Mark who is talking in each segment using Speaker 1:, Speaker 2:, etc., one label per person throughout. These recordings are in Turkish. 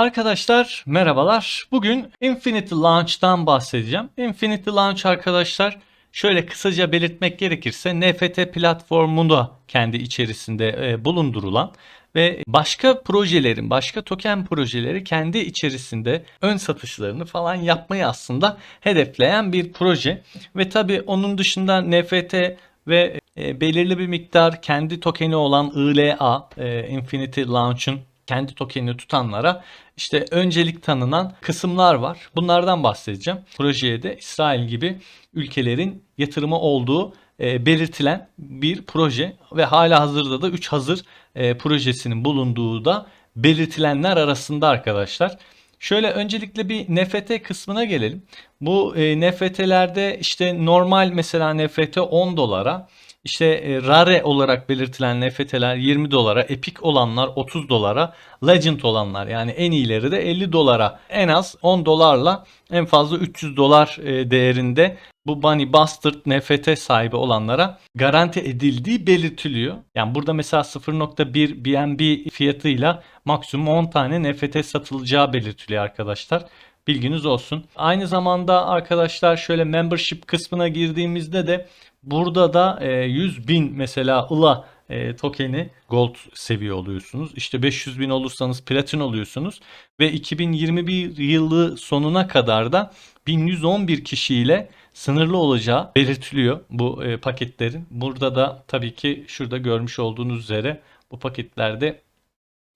Speaker 1: Arkadaşlar merhabalar. Bugün Infinity Launch'tan bahsedeceğim. Infinity Launch arkadaşlar şöyle kısaca belirtmek gerekirse NFT platformunda kendi içerisinde e, bulundurulan ve başka projelerin, başka token projeleri kendi içerisinde ön satışlarını falan yapmayı aslında hedefleyen bir proje. Ve tabi onun dışında NFT ve e, belirli bir miktar kendi tokeni olan ILA, e, Infinity Launch'un kendi tokenini tutanlara işte öncelik tanınan kısımlar var. Bunlardan bahsedeceğim. Projeye de İsrail gibi ülkelerin yatırımı olduğu e, belirtilen bir proje ve hala hazırda da 3 hazır e, projesinin bulunduğu da belirtilenler arasında arkadaşlar. Şöyle öncelikle bir NFT kısmına gelelim. Bu e, NFT'lerde işte normal mesela NFT 10 dolara işte e, rare olarak belirtilen NFT'ler 20 dolara, epic olanlar 30 dolara, legend olanlar yani en iyileri de 50 dolara en az 10 dolarla en fazla 300 dolar e, değerinde bu Bunny Bastard NFT sahibi olanlara garanti edildiği belirtiliyor. Yani burada mesela 0.1 BNB fiyatıyla maksimum 10 tane NFT satılacağı belirtiliyor arkadaşlar. Bilginiz olsun. Aynı zamanda arkadaşlar şöyle membership kısmına girdiğimizde de burada da 100 e, bin mesela ILA e, tokeni gold seviye oluyorsunuz. İşte 500 bin olursanız platin oluyorsunuz. Ve 2021 yılı sonuna kadar da 1111 kişiyle sınırlı olacağı belirtiliyor bu e, paketlerin. Burada da tabii ki şurada görmüş olduğunuz üzere bu paketlerde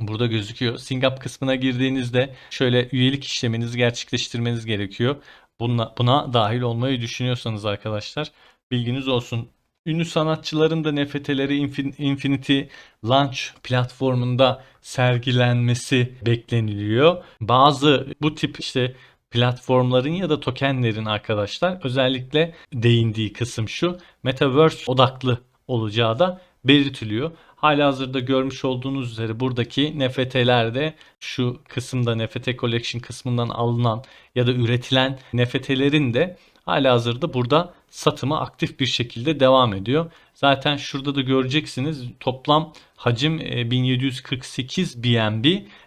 Speaker 1: Burada gözüküyor. Singap kısmına girdiğinizde şöyle üyelik işleminizi gerçekleştirmeniz gerekiyor. Buna, buna dahil olmayı düşünüyorsanız arkadaşlar bilginiz olsun. Ünlü sanatçıların da NFT'leri Infinity Launch platformunda sergilenmesi bekleniliyor. Bazı bu tip işte platformların ya da tokenlerin arkadaşlar özellikle değindiği kısım şu. Metaverse odaklı olacağı da belirtiliyor. Halihazırda görmüş olduğunuz üzere buradaki NFT'lerde şu kısımda NFT Collection kısmından alınan ya da üretilen NFT'lerin de halihazırda burada satımı aktif bir şekilde devam ediyor. Zaten şurada da göreceksiniz toplam hacim 1748 e, BNB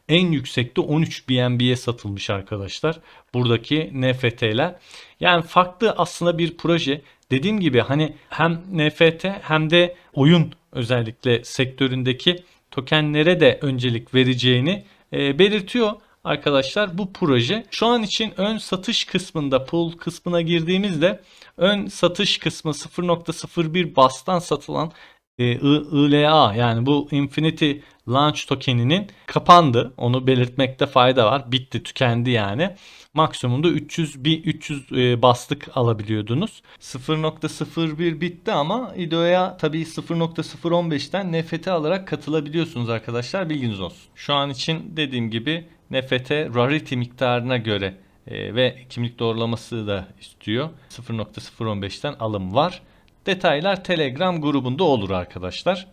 Speaker 1: en yüksekte 13 BNB'ye satılmış arkadaşlar. Buradaki NFT'ler. Yani farklı aslında bir proje. Dediğim gibi hani hem NFT hem de oyun özellikle sektöründeki tokenlere de öncelik vereceğini e, belirtiyor arkadaşlar bu proje. Şu an için ön satış kısmında pool kısmına girdiğimizde ön satış kısmı 0.01 bastan satılan e, ILA yani bu Infinity Launch tokeninin kapandı. Onu belirtmekte fayda var. Bitti, tükendi yani. Maksimumda 300 bir 300 e, alabiliyordunuz. 0.01 bitti ama IDO'ya tabii 0.015'ten NFT alarak katılabiliyorsunuz arkadaşlar. Bilginiz olsun. Şu an için dediğim gibi NFT rarity miktarına göre e, ve kimlik doğrulaması da istiyor. 0.015'ten alım var. Detaylar Telegram grubunda olur arkadaşlar.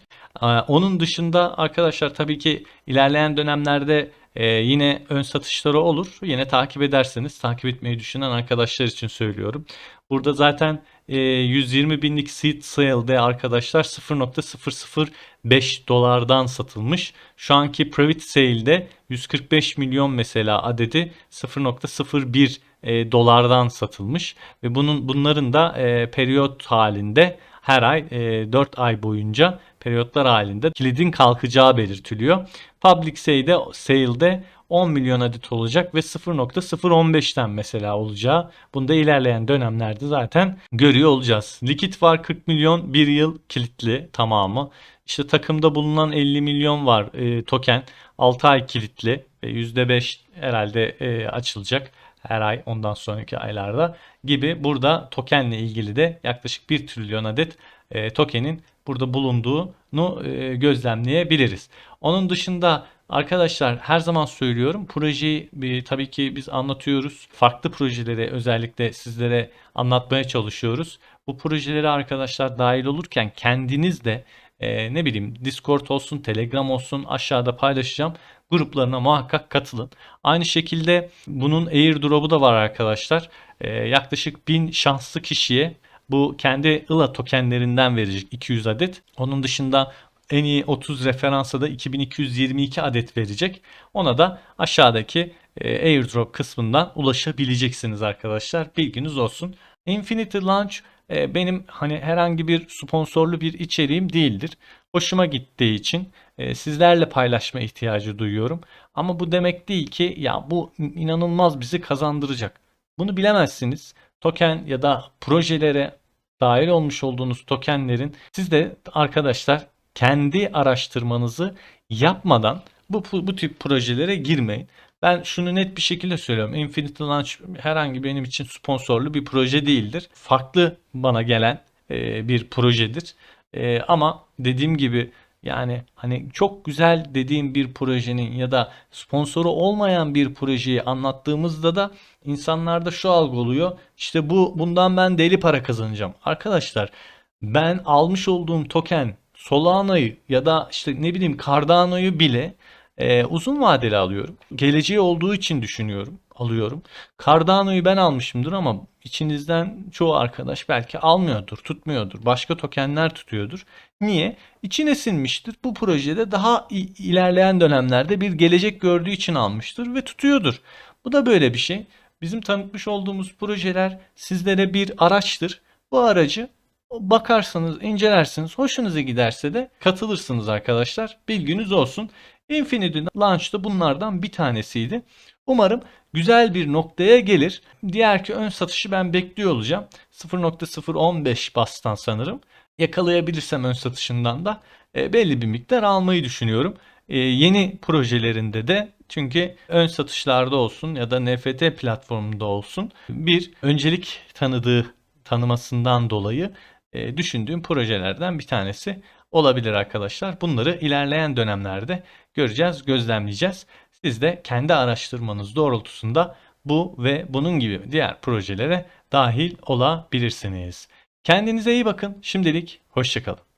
Speaker 1: Onun dışında arkadaşlar tabii ki ilerleyen dönemlerde e, yine ön satışları olur. Yine takip ederseniz takip etmeyi düşünen arkadaşlar için söylüyorum. Burada zaten 120 e, binlik seed sale'de arkadaşlar 0.005 dolardan satılmış. Şu anki private sale'de 145 milyon mesela adedi 0.01 e, dolardan satılmış ve bunun bunların da e, periyot halinde her ay e, 4 ay boyunca periyotlar halinde kilidin kalkacağı belirtiliyor. Public sale'de, sale'de 10 milyon adet olacak ve 0.015'ten mesela olacağı. Bunda ilerleyen dönemlerde zaten görüyor olacağız. Likit var 40 milyon bir yıl kilitli tamamı. İşte takımda bulunan 50 milyon var e, token 6 ay kilitli ve %5 herhalde e, açılacak her ay ondan sonraki aylarda gibi burada tokenle ilgili de yaklaşık 1 trilyon adet e, tokenin burada bulunduğunu e, gözlemleyebiliriz. Onun dışında arkadaşlar her zaman söylüyorum projeyi bir, tabii ki biz anlatıyoruz. Farklı projeleri özellikle sizlere anlatmaya çalışıyoruz. Bu projeleri arkadaşlar dahil olurken kendiniz de e, ne bileyim Discord olsun, Telegram olsun aşağıda paylaşacağım. Gruplarına muhakkak katılın. Aynı şekilde bunun airdrop'u da var arkadaşlar. E, yaklaşık 1000 şanslı kişiye bu kendi ILA tokenlerinden verecek 200 adet. Onun dışında en iyi 30 referansa da 2222 adet verecek. Ona da aşağıdaki e, airdrop kısmından ulaşabileceksiniz arkadaşlar. Bilginiz olsun. Infinity Launch e, benim hani herhangi bir sponsorlu bir içeriğim değildir. Hoşuma gittiği için e, sizlerle paylaşma ihtiyacı duyuyorum. Ama bu demek değil ki ya bu inanılmaz bizi kazandıracak. Bunu bilemezsiniz. Token ya da projelere dahil olmuş olduğunuz tokenlerin siz de arkadaşlar kendi araştırmanızı yapmadan bu, bu tip projelere girmeyin. Ben şunu net bir şekilde söylüyorum. Infinity Launch herhangi benim için sponsorlu bir proje değildir. Farklı bana gelen e, bir projedir. E, ama dediğim gibi yani hani çok güzel dediğim bir projenin ya da sponsoru olmayan bir projeyi anlattığımızda da insanlarda şu algı oluyor. İşte bu bundan ben deli para kazanacağım. Arkadaşlar ben almış olduğum token Solana'yı ya da işte ne bileyim Cardano'yu bile e, uzun vadeli alıyorum. Geleceği olduğu için düşünüyorum, alıyorum. Cardano'yu ben almışımdır ama içinizden çoğu arkadaş belki almıyordur, tutmuyordur. Başka tokenler tutuyordur. Niye? İçine sinmiştir. Bu projede daha ilerleyen dönemlerde bir gelecek gördüğü için almıştır ve tutuyordur. Bu da böyle bir şey. Bizim tanıtmış olduğumuz projeler sizlere bir araçtır. Bu aracı bakarsanız, incelersiniz, hoşunuza giderse de katılırsınız arkadaşlar. Bilginiz olsun. Infinity Launch da bunlardan bir tanesiydi. Umarım güzel bir noktaya gelir. Diğer ki ön satışı ben bekliyor olacağım. 0.015 bastan sanırım. Yakalayabilirsem ön satışından da e, belli bir miktar almayı düşünüyorum. E, yeni projelerinde de çünkü ön satışlarda olsun ya da NFT platformunda olsun bir öncelik tanıdığı tanımasından dolayı e, düşündüğüm projelerden bir tanesi olabilir arkadaşlar. Bunları ilerleyen dönemlerde göreceğiz, gözlemleyeceğiz. Siz de kendi araştırmanız doğrultusunda bu ve bunun gibi diğer projelere dahil olabilirsiniz. Kendinize iyi bakın. Şimdilik hoşçakalın.